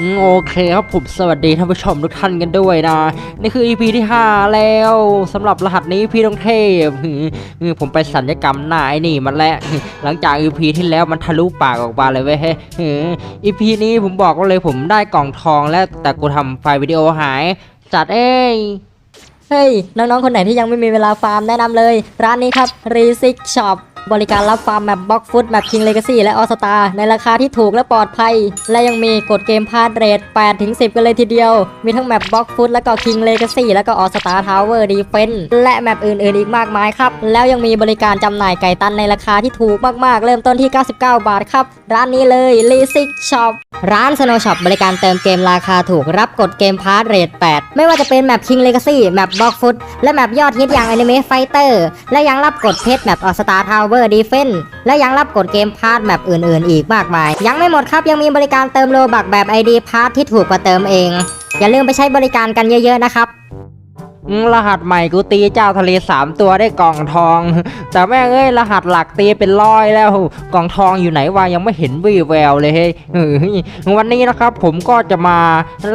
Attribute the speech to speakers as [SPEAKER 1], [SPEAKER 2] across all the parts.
[SPEAKER 1] โอเคครับผมสวัสดีท่านผู้ชมทุกท่านกันด้วยนะ นี่คือ EP ที่ 5 แล้วสำหรับรหัสนี้พี่ต้องเทพผมไปสัญญกรรมหน้าไอ้นี่มันแล้วหือหลังจาก EP ที่แล้วมันทะลุปากออกมาเลยเว้ยหือ EP นี้ผมบอกว่าเลยผมได้กล่องทองแล้วแต่กูทำไฟล์วิดีโอหาย จัดเอ้ย
[SPEAKER 2] เฮ้ย น้องๆ คนไหนที่ยังไม่มีเวลาฟาร์มแนะนำเลย ร้านนี้ครับ r e s i c Shop บริการรับฟาร์มแมปบล็อกฟุตแมป King Legacy และออสตาในราคาที่ถูกและปลอดภัย และยังมีกดเกมพาร์ทเรท8ถึง10 กันเลยทีเดียว มีทั้งแมปบล็อกฟุตแล้วก็ King Legacy แล้วก็ออสตาทาวเวอร์ดีเฟนและแมปอื่นๆ อีกมากมายครับ แล้วยังมีบริการจำหน่ายไก่ตันในราคาที่ถูกมากๆ เริ่มต้นที่ 99 บาทครับ ร้านนี้เลย r e s i c Shop ร้าน Snow Shop บริการเติมเกมราคาถูกรับกดเกมพาร์ทเรท8ไม่ว่าจะเป็นแมป King Legacy แมปบล็อกฟุตและแมปยอดฮิตอย่าง Anime Fighter และยังรับกดเพชรแมปออสตาทาวเวอร์ดีเฟนและยังรับกดเกมพาร์ทแมปอื่นๆ อีกมากมาย ยังไม่หมดครับยังมีบริการเติมโลบักแบบ ID พาร์ทที่ถูกกว่าเติมเอง อย่าลืมไปใช้บริการกันเยอะๆนะครับ
[SPEAKER 1] รหัสใหม่กูตีเจ้าทะเลสามตัวได้กล่องทอง แต่แม่เอ้ยรหัสหลักตีเป็นร้อยแล้ว กล่องทองอยู่ไหนวะยังไม่เห็นวี่แววเลยเฮ้ยวันนี้นะครับผมก็จะมา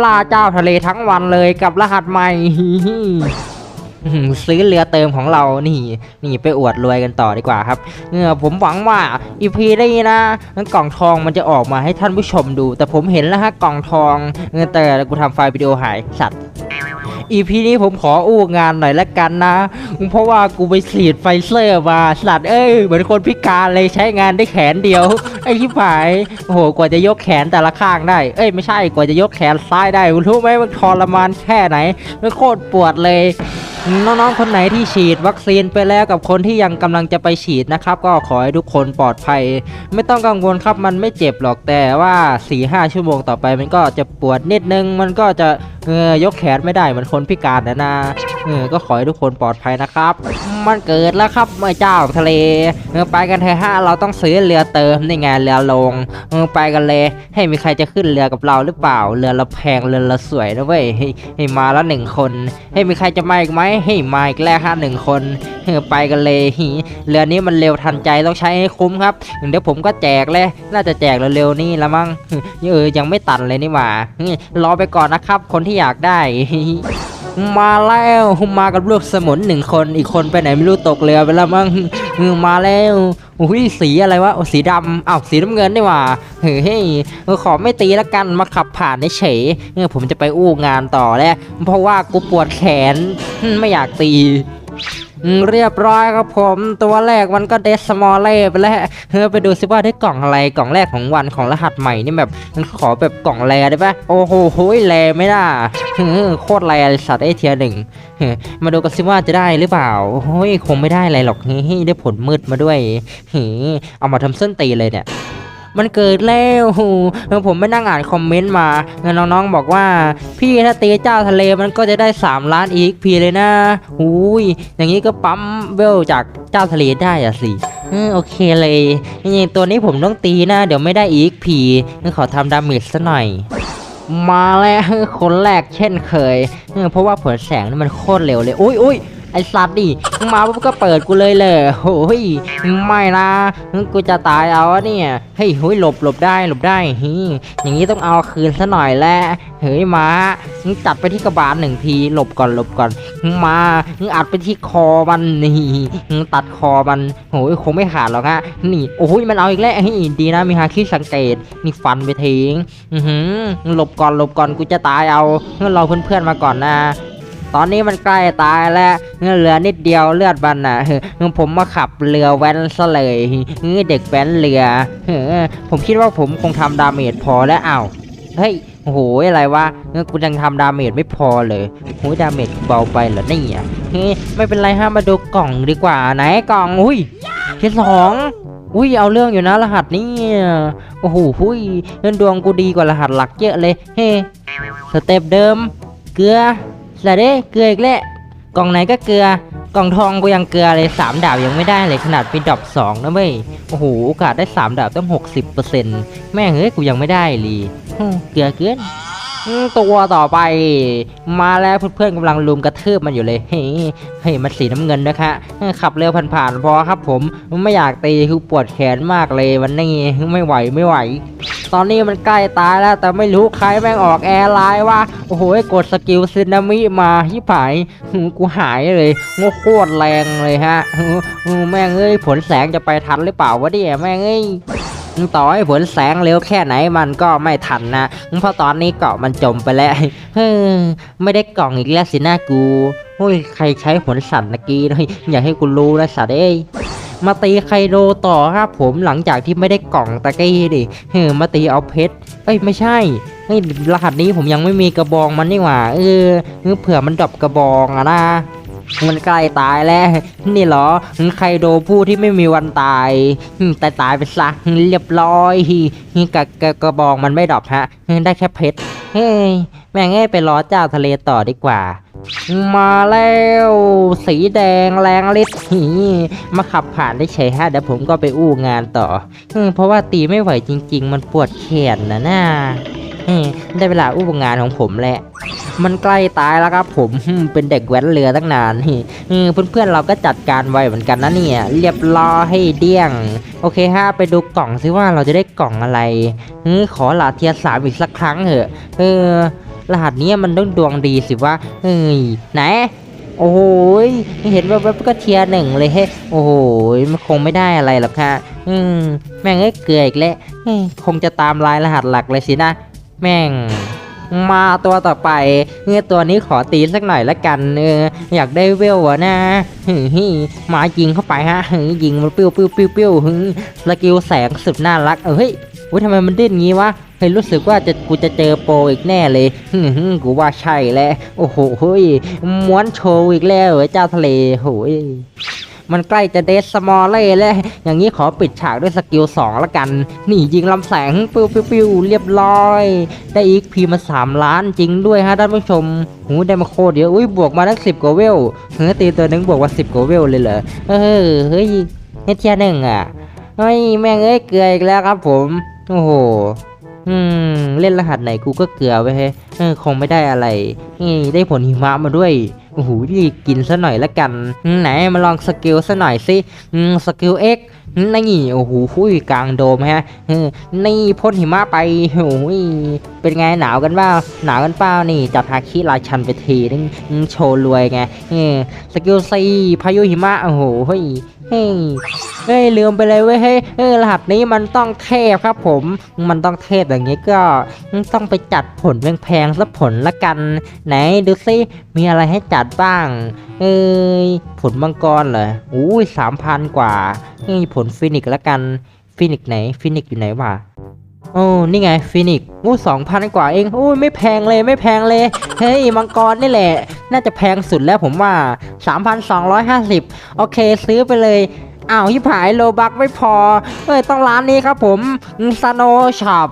[SPEAKER 1] ล่าเจ้าทะเลทั้งวันเลยกับรหัสใหม่ ซื้อเรือเติมของเรานี่นี่ไปอวดรวยกันต่อดีกว่าครับเออผมหวังว่าอีพีนี้นะกล่องทองมันจะออกมาให้ท่านผู้ชมดู แต่ผมเห็นแล้วฮะกล่องทองเออแต่กูทำไฟล์วิดีโอหายสัตว์อีพีนี้ผมขออู้งานหน่อยละกันนะ เพราะว่ากูไปฉีดไฟเซอร์มาสัตว์เอ้ยเหมือนคนพิการเลยใช้งานได้แขนเดียว ไอ้ที่ผายโอ้โหกว่าจะยกแขนแต่ละข้างได้ เอ้ยไม่ใช่กว่าจะยกแขนซ้ายได้คุณรู้ไหมมันทรมานแค่ไหนมันโคตรปวดเลย น้องๆ คนไหนที่ฉีดวัคซีนไปแล้วกับคนที่ยังกำลังจะไปฉีดนะครับ ก็ขอให้ทุกคนปลอดภัย ไม่ต้องกังวลครับมันไม่เจ็บหรอกแต่ว่า4-5ชั่วโมงต่อไปมันก็จะปวดนิดนึง มันก็จะเออยกแขนไม่ได้เหมือนคนพิการนะนะ เออก็ขอให้ทุกคนปลอดภัยนะครับ มันเกิดแล้วครับเมื่อเจ้าทะเลเออไปกันเถอะฮะเราต้องซื้อเรือเติมนี่ไงเรือลงเออไปกันเลย ให้มีใครจะขึ้นเรือกับเราหรือเปล่า เรือละแพงเรือละสวยนะเว้ยให้ให้มาละหนึ่งคน ให้มีใครจะมาอีกไหมให้มาอีกแล้วฮะหนึ่งคนเออไปกันเลยเรือนี้มันเร็วทันใจต้องใช้ให้คุ้มครับเดี๋ยวผมก็แจกเลยน่าจะแจกเร็วๆนี่ละมั้งเออยังไม่ตันเลยนี่หว่า รอไปก่อนนะครับ คนที่อยากได้ มาแล้วมากับลูกสมุนหนึ่งคนอีกคนไปไหนไม่รู้ตกเรือไปแล้วมั้งเอมาแล้วอุ้ยสีอะไรวะสีดำอ้าวสีน้ำเงินนี่หว่าเฮ้ยขอไม่ตีแล้วกันมาขับผ่านเฉยเนี่ยผมจะไปอู้งานต่อแล้วเพราะว่ากูปวดแขนไม่อยากตี เรียบร้อยครับผมตัวแรกมันก็เดสมอลเล่ไปแล้วเฮ้ยไปดูซิว่าได้กล่องอะไรกล่องแรกของวันของรหัสใหม่นี่แบบขอแบบกล่องแรได้ปะโอ้โหโหยแรไม่ได้เโคตรแรเลสัตว์ไอเทียหนึ่งมาดูกันซิว่าจะได้หรือเปล่าโอ้ยคงไม่ได้อะไรหรอกเฮ้ยได้ผลมืดมาด้วยเฮ้ยเอามาทำเส้นตีเลยเนี่ย มันเกิดแล้วเออผมไม่นั่งอ่านคอมเมนต์มาเงินน้องๆบอกว่า พี่ถ้าตีเจ้าทะเลมันก็จะได้ 3 ล้านอีกพีเลยนะอุ้ยอย่างนี้ก็ปั๊มเวลจากเจ้าทะเลได้อะสิโอเคเลยนี่ตัวนี้ผมต้องตีนะเดี๋ยวไม่ได้อีกพีขอทำดาเมจซะหน่อยมาแล้วคนแรกเช่นเคย เพราะว่าผลแสงนี่มันโคตรเร็วเลย อุ้ยอุ้ย ไอสัตว์ดิมาปุ๊บก็เปิดกูเลยเลยโอ้ยไม่นะกูจะตายเอาเนี่ยเฮ้ยหุยหลบหลบได้หลบได้ฮีอย่างนี้ต้องเอาคืนซะหน่อยแหละเฮ้ยมาจัดไปที่กระบาลหนึ่งทีหลบก่อนหลบก่อน มาอัดไปที่คอมันนี่ตัดคอมันโอ้ยคงไม่ขาดหรอกฮะนี่โอ้ยมันเอาอีกแล้วเฮ้ยดีนะมีฮาคิสังเกตนี่ฟันไปทิ้งหลบก่อนหลบก่อนกูจะตายเอางั้นรอเพื่อนๆมาก่อนนะ ตอนนี้มันใกล้ตายแล้วเหลือนิดเดียวเลือดบันน่ะเฮ้ยผมมาขับเรือแว้นซะเลยเฮ้ยเด็กแว้นเรือเฮ้ผมคิดว่าผมคงทำดาเมจพอแล้วอ้าวเฮ้ยโอ้โหอะไรวะงั้นกูยังทำดาเมจไม่พอเลยโอ้ยดาเมจเบาไปเหรอเนี่ยเฮ้ยไม่เป็นไรฮะมาดูกล่องดีกว่าไหนกล่องอุ้ยที่สองอุ้ยเอาเรื่องอยู่นะรหัสนี่โอ้โหหุยเงินดวงกูดีกว่ารหัสหลักเยอะเลยเฮ้สเต็ปเดิม เกลือ สเด้เกลืออีกแล้วกล่องไหนก็เกลือกล่องทองกูยังเกลือเลยสามดาบยังไม่ได้เลยขนาดเป็นดอปสองนะเว้ยโอ้โหโอกาสได้สามดาบต้องหกสิบเปอร์เซ็นต์แม่งเฮ้ยกูยังไม่ได้เลยเกลือเกินอืม ตัวต่อไป มาแล้วเพื่อนๆกำลังลุมกระทืบมันอยู่เลย เฮ้ยเฮ้ยมันสีน้ำเงินนะคะขับเร็วผ่านๆพอครับผมไม่อยากตีคือปวดแขนมากเลยวันนี้ไม่ไหวไม่ไหว ตอนนี้มันใกล้ตายแล้ว แต่ไม่รู้ใครแม่งออกแอร์ไลน์ว่า โอ้โหกดสกิลซึนามิมาที่ผายกูหายเลยงโคตรแรงเลยฮะแม่งเอ้ยผลแสงจะไปทันหรือเปล่าวะเนี่ยแม่งเอ้ย ต่อให้ผลแสงเร็วแค่ไหนมันก็ไม่ทันนะเพราะตอนนี้เกาะมันจมไปแล้วเฮ้ยไม่ได้กล่องอีกแล้วสินะกูโอ้ยใครใช้ผลสั่นตะกี้เฮ้ยอย่าให้กูรู้นะสัตว์เอ้ยมาตีไคโดต่อครับผมหลังจากที่ไม่ได้กล่องตะกี้ดิเฮ้ยมาตีเอาเพชรเอ้ยไม่ใช่เฮ้ยรหัสนี้ผมยังไม่มีกระบองมันนี่หว่าเออเผื่อมันดรอปกระบองอะนะ มันใกล้ตายแล้ว นี่เหรอไครโดผู้ที่ไม่มีวันตายแต่ตายไปซะเรียบร้อยกระกระกระบองมันไม่ดรอปฮะ ได้แค่เพชรเฮ้ยแม่งเอ้ไปรอเจ้าทะเลต่อดีกว่า มาแล้ว สีแดงแรงฤทธิ์มาขับผ่านได้เฉยฮะเดี๋ยวผมก็ไปอู้งานต่อ เพราะว่าตีไม่ไหวจริง ๆ มันปวดแขนนะน่า ได้เวลาอู้งานของผมแหละ มันใกล้ตายแล้วครับผมเป็นเด็กแว้นเรือตั้งนานนี่เออเพื่อนๆเราก็จัดการไวเหมือนกันนะเนี่ย เรียบร้อยให้เดี้ยง โอเคฮะไปดูกล่องซิว่าเราจะได้กล่องอะไรเออขอลาเทียสามอีกสักครั้งเถอะเออรหัสนี้มันต้องดวงดีสิว่าเฮ้ยไหนโอ้โหยเห็นว่าแบบก็เทียหนึ่งเลยเฮ้โอ้โหยมันคงไม่ได้อะไรหรอกค่ะอืมแม่งเอ้ยเกลืออีกแล้วคงจะตามลายรหัสหลักเลยสินะ แม่ง มาตัวต่อไปเออตัวนี้ขอตีสักหน่อยละกันเอออยากได้เวลวะนะฮึฮมายิงเข้าไปฮะฮึยิงมันปิ้วปิ้วปิ้วปิ้วฮึสกิลแสงสุดน่ารักเออเฮ้ยอุ้ยทำไมมันดิ้นงี้วะเฮ้ยรู้สึกว่าจะกูจะเจอโปรอีกแน่เลยฮึฮกูว่าใช่แล้วโอ้โหเฮ้ยม้วนโชว์อีกแล้วเหรอเจ้าทะเลโหย มันใกล้จะเดสมอลเล่แล้ว อย่างนี้ขอปิดฉากด้วยสกิล2ละกัน นี่ยิงลำแสงปิ้วปิ้วปิวเรียบร้อย ได้อีกพีมา 3 ล้านจริงด้วยฮะท่านผู้ชม หูได้มาโคตรเยอะอุ้ยบวกมาตั้งสิบกว่าเวลเฮ้ยตีตัวหนึงบวกมาสิบกว่าเวลเลยเหรอ เออเฮ้ยเฮดเทียหนึ่งอะเฮ้ยแม่งเอ้ยเกลืออีกแล้วครับผม โอ้โหอืมเล่นรหัสไหนกูก็เกลือไปเฮ้ยคงไม่ได้อะไรนี่ได้ผลหิมะมาด้วย โอ้โหดีกินซะหน่อยละกัน ไหนมาลองสกิลซะหน่อยสิสกิล X นี่โอ้โหหุยกลางโดมฮะนี่พ่นหิมะไปโอ้ยเป็นไงหนาวกันเปล่าหนาวกันเปล่านี่จับฮาคิราชันไปทีนึงโชว์รวยไงสกิลซีพายุหิมะโอ้โห เฮ้ยเฮ้ยลืมไปเลยเว้ยเฮ้ยเออรหัสนี้มันต้องเทพครับผม มันต้องเทพอย่างนี้ก็ต้องไปจัดผลแพงๆสักผลละกัน ไหนดูซิมีอะไรให้จัดบ้าง เอ้ยผลมังกรเหรออู้ยสามพันกว่าเอ้ยผลฟินิกซ์ละกันฟินิกซ์ไหนฟินิกซ์อยู่ไหนวะ โอ้นี่ไงฟินิกซ์อู้สองพันกว่าเองอุ้ยไม่แพงเลยไม่แพงเลย เฮ้ยมังกรนี่แหละ น่าจะแพงสุดแล้วผมว่า 3,250 โอเคซื้อไปเลยอ้าวที่ผายโลบักไม่พอเอ้ยต้องร้านนี้ครับผมซาโนช็อป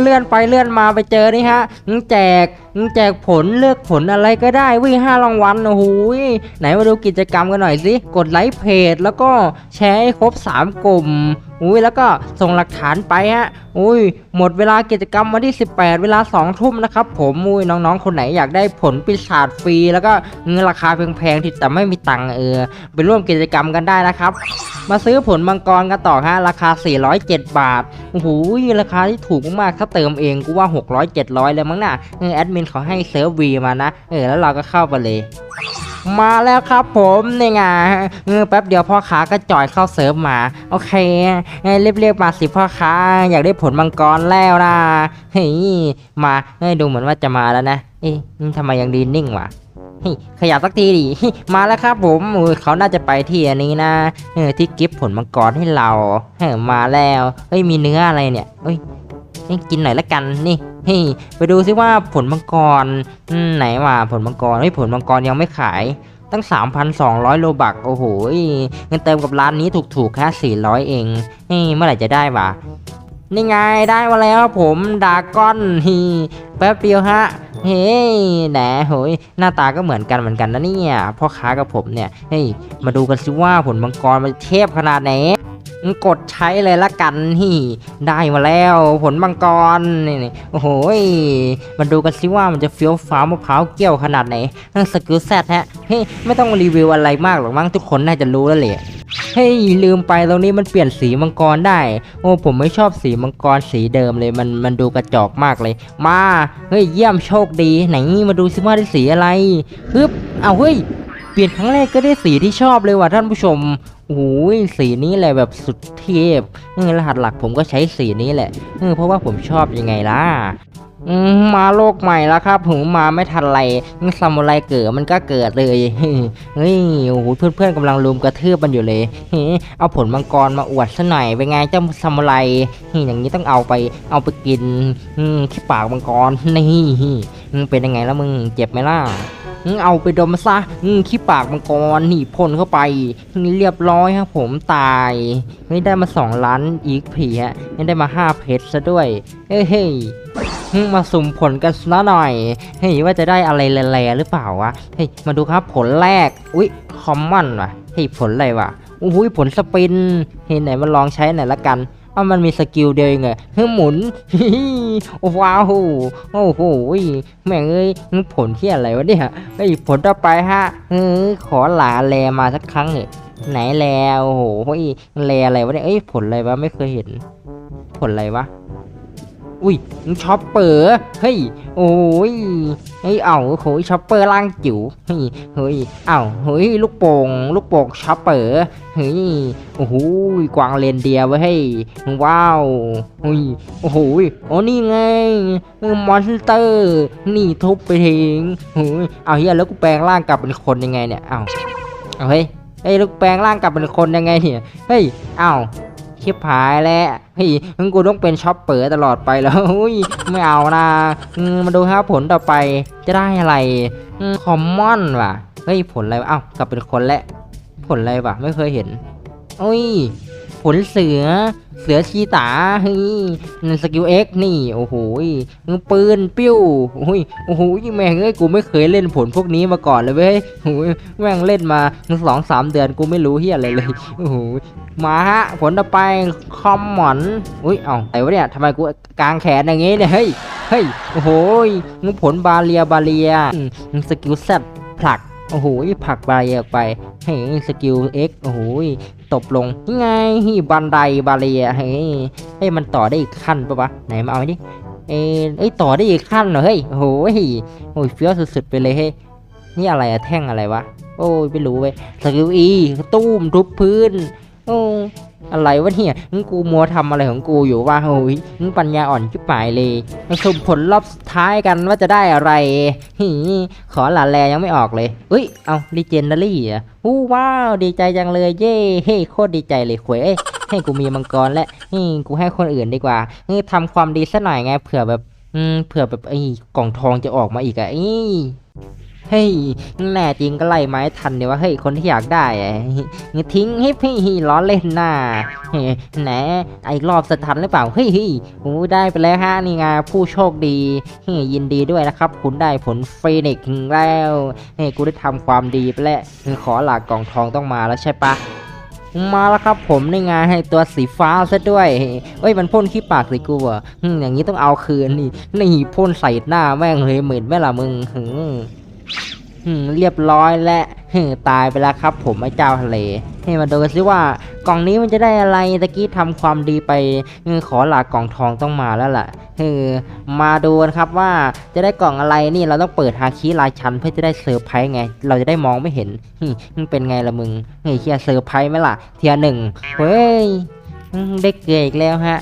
[SPEAKER 1] เลื่อนไปเลื่อนมาไปเจอนี่ฮะแจกแจกผลเลือกผลอะไรก็ได้วิ่งห้ารางวัลโอ้โหยไหนมาดูกิจกรรมกันหน่อยสิ กดไลค์เพจ แล้วก็แชร์ให้ครบ 3 กลุ่ม อุ้ยแล้วก็ส่งหลักฐานไปฮะอุ้ยหมดเวลากิจกรรมวันที่ 18 เวลา 2 ทุ่มนะครับผมอุ้ยน้องๆ คนไหนอยากได้ผลปีศาจฟรี แล้วก็เงินราคาแพงๆที่แต่ไม่มีตังค์เออไปร่วมกิจกรรมกันได้นะครับ มาซื้อผลมังกรกันต่อฮะราคา 407 บาทโอ้โหราคาที่ถูกมากๆถ้าเติมเองกูว่า 600 700 เลยมั้งน่ะเออแอดมินเขาให้เซิร์ฟวีมานะเออแล้วเราก็เข้าไปเลย มาแล้วครับผมนี่ไงเออแป๊บเดียวพ่อค้าก็จอยเข้าเซิร์ฟมา โอเคเอ้ยบเรียบมาสิพ่อค้า อยากได้ผลมังกรแล้วนะเฮ้ยมาเอ้ยดูเหมือนว่าจะมาแล้วนะเอ๊ะทำไมยังดีนิ่งวะขยับสักทีดิ มาแล้วครับผมเขาน่าจะไปที่อันนี้นะเออที่กิฟผลมังกรให้เราเออมาแล้ว เฮ้ยมีเนื้ออะไรเนี่ยเฮ้ยเอ้ยกินหน่อยละกันนี่ เฮ้ยไปดูซิว่าผลมังกรไหนวะผลมังกรเฮ้ผลมังกรยังไม่ขายตั้ง 3,200 โลบัก โอ้โห เงินเติมกับร้านนี้ถูกๆ แค่ 400 เองเฮ้ยเมื่อไหร่จะได้วะ นี่ไงได้มาแล้วผมดาก้อนฮีแป๊บเดียวฮะ เฮ้ยแหนโหยหน้าตาก็เหมือนกันเหมือนกันนะเนี่ย พ่อค้ากับผมเนี่ย เฮ้ย มาดูกันสิว่าผลมังกรมันเทพขนาดไหน กดใช้เลยละกันนี่ได้มาแล้วผลมังกรนี่โอ้โหยมาดูกันสิว่ามันจะเฟี้ยวฟ้าวมะพร้าวเกี้ยวขนาดไหนสกิลแซดฮะเฮ้ยไม่ต้องรีวิวอะไรมากหรอกมั้งทุกคนน่าจะรู้แล้วแหละเฮ้ยลืมไปตรงนี้มันเปลี่ยนสีมังกรได้ โอ้ผมไม่ชอบสีมังกรสีเดิมเลยมันมันดูกระจอกมากเลย มาเฮ้ยเยี่ยมโชคดี ไหนมาดูซิว่าได้สีอะไรฮึบเอาเฮ้ย ลี่ยนครั้งแรกก็ได้สีที่ชอบเลยว่ะท่านผู้ชมโอ้ยสีนี้แหละแบบสุดเทพเออรหัสหลักผมก็ใช้สีนี้แหละเออเพราะว่าผมชอบยังไงล่ะมาโลกใหม่แล้วครับผมมาไม่ทันไรซามูไรเกิดมันก็เกิดเลยเฮ้ยโอ้โหเพื่อนๆกำลังรุมกระทืบมันอยู่เลยเอาผลมังกรมาอวดซะหน่อยเป็นไงเจ้าซามูไรอย่างนี้ต้องเอาไปเอาไปกินอืขี้ปากมังกรนี่เป็นยังไงแล้วมึงเจ็บไหมล่ะ เอาไปดมซะขี้ปากมังกรหนีพ่นเข้าไปนี่เรียบร้อยครับผมตาย ไม่ได้มาสองล้านอีกผีฮะไม่ได้มาห้าเพชรซะด้วยเฮ้ยเฮ้ยมาสุ่มผลกันซะหน่อย เฮ้ยว่าจะได้อะไรแร่ๆหรือเปล่าวะ เฮ้ยมาดูครับผลแรก อุ๊ยคอมมอนว่ะ เฮ้ยผลอะไรวะ อุ้ยผลสปิน เฮ้ยไหนมาลองใช้หน่อยละกัน ว่ามันมีสกิลเดียวเองเหรอเฮ้ยหมุนว้าวโอ้โหแม่งเอ้ยผลที่อะไรวะเนี่ยไอ้ผลต่อไปฮะเออขอหลาแลมาสักครั้งเนี่ยไหนแลโอ้โหแลอะไรวะเนี่ยเอ้ยผลอะไรวะไม่เคยเห็น ผลอะไรวะ อุ้ยช็อปเปอร์เฮ้ยโอ้ยเฮ้ยเอ้าโอ้ยช็อปเปอร์ล่างจิ๋วเฮ้ยเฮ้ยเอ้าเฮ้ยลูกโป่งลูกโป่งช็อปเปอร์เฮ้ยโอ้โหกวางเรนเดียร์เว้ยเฮ้ยว้าวเฮ้ยโอ้โหโอ้นี่ไงมอนสเตอร์นี่ทุบไปทิ้งเฮ้ยเอาเฮียแล้วกูแปลงร่างกลับเป็นคนยังไงเนี่ยเอ้าเอาเฮ้ยเฮ้ยลูกแปลงร่างกลับเป็นคนยังไงเนี่ยเฮ้ยเอ้า ชิบหายแล้วเฮ้ยงั้นกูต้องเป็นช็อปเปอร์ตลอดไปแล้วอุ้ยไม่เอานะมาดูครับผลต่อไปจะได้อะไรคอมมอนว่ะเฮ้ยผลอะไรอ้าวกลับเป็นคนแล้วผลอะไรวะไม่เคยเห็นอุ้ย ผลเสือ เสือชีตาเฮ้ยสกิลเอ็กนี่ โอ้โหปืนปิ้วโอ้ยโอ้โหยแม่งเอ้ยกูไม่เคยเล่นผลพวกนี้มาก่อนเลยเว้ยโอ้ยแม่งเล่นมาสองสามเดือนกูไม่รู้เฮียอะไรเลยโอ้โหมาฮะ ผลต่อไปคอมมอนอุ้ยเอ้าไหนวะเนี่ยทำไมกูกางแขนอย่างงี้เนี่ยเฮ้ยเฮ้ยโอ้โหยผลบาเลียบาเลียสกิลแซดผลักโอ้โหผักบาเลียออกไปเฮ้ยสกิลเอ็กโอ้โห ตบลงไงฮีบันไดบาเลียเฮ้ยเฮ้ยมันต่อได้อีกขั้นปะวะไหนมาเอาดิเอ้ยเอ้ยต่อได้อีกขั้นเหรอเฮ้ยโหยโอ้ยเฟี้ยวสุดๆไปเลยเฮ้ยนี่อะไรอะแท่งอะไรวะโอ้ยไม่รู้เว้ยสกิลอีตุ้มทุบพื้นโอ้ อะไรวะเนี่ยมึงกูมัวทำอะไรของกูอยู่วะโอ้ยมึงปัญญาอ่อนจิ๋ปายเลยมาสุ่มผลรอบสุดท้ายกันว่าจะได้อะไรฮีขอหลาแลยังไม่ออกเลยเอ้ย เอาลีเจนดารี่อะอู้ว้าว ดีใจจังเลย เย้เฮ้โคตรดีใจเลยขวยเอ้ยให้กูมีมังกรและนี่กูให้คนอื่นดีกว่านี่ทำความดีสักหน่อยไงเผื่อแบบเผื่อแบบไอ้กล่องทองจะออกมาอีกอะอี เฮ้ยแน่จริงก็ไล่ไม้ทันเดี๋ยวว่าเฮ้ยคนที่อยากได้ทิ้งให้พี่ล้อเล่นหน้าแหนไอ้รอบสถันหรือเปล่าเฮ้ยโอ้ได้ไปแล้วฮะนี่ไงผู้โชคดีเฮ้ยยินดีด้วยนะครับ คุณได้ผลเฟนิกซ์แล้วเฮ้ยกูได้ทำความดีไปแล้วคือขอหลักกล่องทองต้องมาแล้วใช่ปะมาแล้วครับผมในงานให้ตัวสีฟ้าซะด้วย เอ้ยมันพ่นขี้ปากส่กูอะอย่างนี้ต้องเอาคืนนี่นี่พ่นใส่หน้าแม่งเลยเหม็นไหมล่ะมึงหืมหืม เรียบร้อยและหืตายไปแล้วครับ ผมไอ้เจ้าทะเลให้มาดูกันสิว่ากล่องนี้มันจะได้อะไรตะกี้ทำความดีไปขอหลักกล่องทองต้องมาแล้วล่ะเออมาดูกันครับว่าจะได้กล่องอะไรนี่เราต้องเปิดฮาคิรายชันเพื่อจะได้เซอร์ไพรส์ไง เราจะได้มองไม่เห็นมึงเป็นไงล่ะมึงเฮ้ยเฮียเซอร์ไพรส์ไหมล่ะ เทียหนึ่งเฮ้ยได้เกลืออีกแล้วฮะ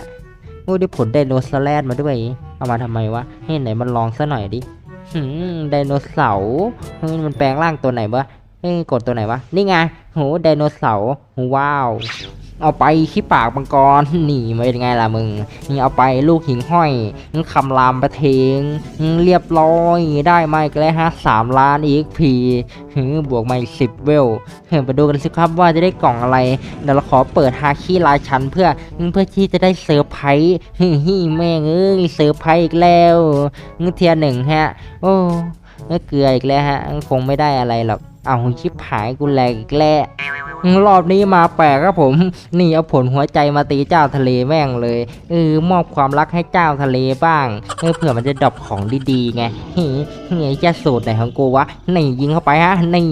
[SPEAKER 1] โอ้ได้ผลได้โนเสแลนด์มาด้วย เอามาทำไมวะให้ไหนมันลองซะหน่อยดิ หืมไดโนเสาร์มันแปลงร่างตัวไหนวะเฮ้ยกดตัวไหนวะ นี่ไง โหไดโนเสาร์ว้าว เอาไปขี้ปากมังกรนี่มาเป็นไงล่ะมึงนี่เอาไปลูกหิงห้อยนี่คำรามประเทงนี่เรียบร้อยได้มาอีกแล้วฮะสามล้านอีกพีบวกมาอีกสิบเวลเฮ้ยไปดูกันสิครับว่าจะได้กล่องอะไรเดี๋ยวเราขอเปิดฮาคิรายชันเพื่อเพื่อที่จะได้เซอร์ไพรส์ฮิฮิแม่งเอ้ยเซอร์ไพรส์อีกแล้วนี่เทียหนึ่งฮะ โอ้เกลืออีกแล้วฮะคงไม่ได้อะไรหรอกเอาชิบหายกูแหลกอีกแล้ว รอบนี้มาแปลกครับผม นี่เอาผลหัวใจมาตีเจ้าทะเลแม่งเลยเออมอบความรักให้เจ้าทะเลบ้างเออเผื่อมันจะดรอปของดีๆไงเฮ้ยเฮ้ยจะสูตรไหนของกูวะนี่ยิงเข้าไปฮะนี่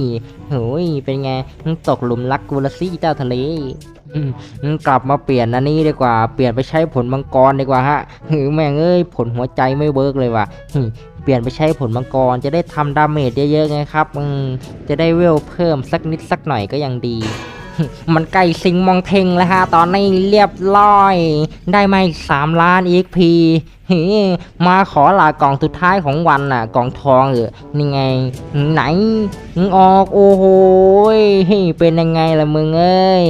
[SPEAKER 1] โหยเป็นไงตกหลุมรักกูละสิเจ้าทะเลกลับมาเปลี่ยนอันนี้ดีกว่า เปลี่ยนไปใช้ผลมังกรดีกว่าฮะหือแม่งเอ้ยผลหัวใจไม่เวิร์กเลยว่ะ เปลี่ยนไปใช้ผลมังกร จะได้ทำดาเมจเยอะๆไงครับ จะได้เวลเพิ่มสักนิดสักหน่อยก็ยังดี มันใกล้สิงมองเทงแล้วฮะ ตอนนี้เรียบร้อย ได้มาอีกสามล้าน EXP เฮ้ยมาขอลากล่องสุดท้ายของวันน่ะ กล่องทองเออนี่ไง ไหนออกโอ้โหยเฮ้ยเป็นยังไงล่ะมึงเอ้ย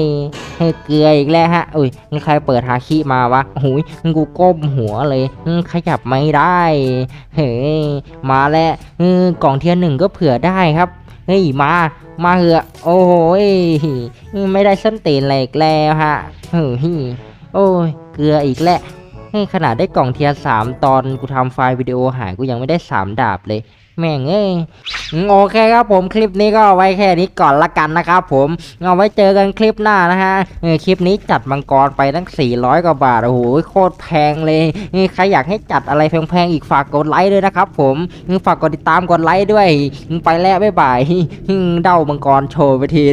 [SPEAKER 1] เฮ้เกลืออีกแล้วฮะอุ้ยใครเปิดฮาคิมาวะโอ้โหยกูก้มหัวเลย ขยับไม่ได้ เฮ้มาแล้วกล่องเทียนหนึ่งก็เผื่อได้ครับ เฮ้ยมา มาเหอะโอ้โหยไม่ได้ส้นตีนอะไรอีกแล้วฮะเฮ้ยโอ้ยเกลืออีกแล้วเฮ้ยขนาดได้กล่องเทียร์สามตอนกูทำไฟล์วิดีโอหายกูยังไม่ได้สามดาบเลย แม่งเอ้ยโอเคครับผมคลิปนี้ก็เอาไว้แค่นี้ก่อนละกันนะครับผมเอาไว้เจอกันคลิปหน้านะฮะคลิปนี้จัดมังกรไปตั้ง 400 กว่าบาทโอ้โหโคตรแพงเลยใครอยากให้จัดอะไรแพงๆอีกฝากกดไลค์ด้วยนะครับผมฝากกดติดตามกดไลค์ด้วย ไปแล้วบ๊ายบายเด้ามังกรโชว์ไปที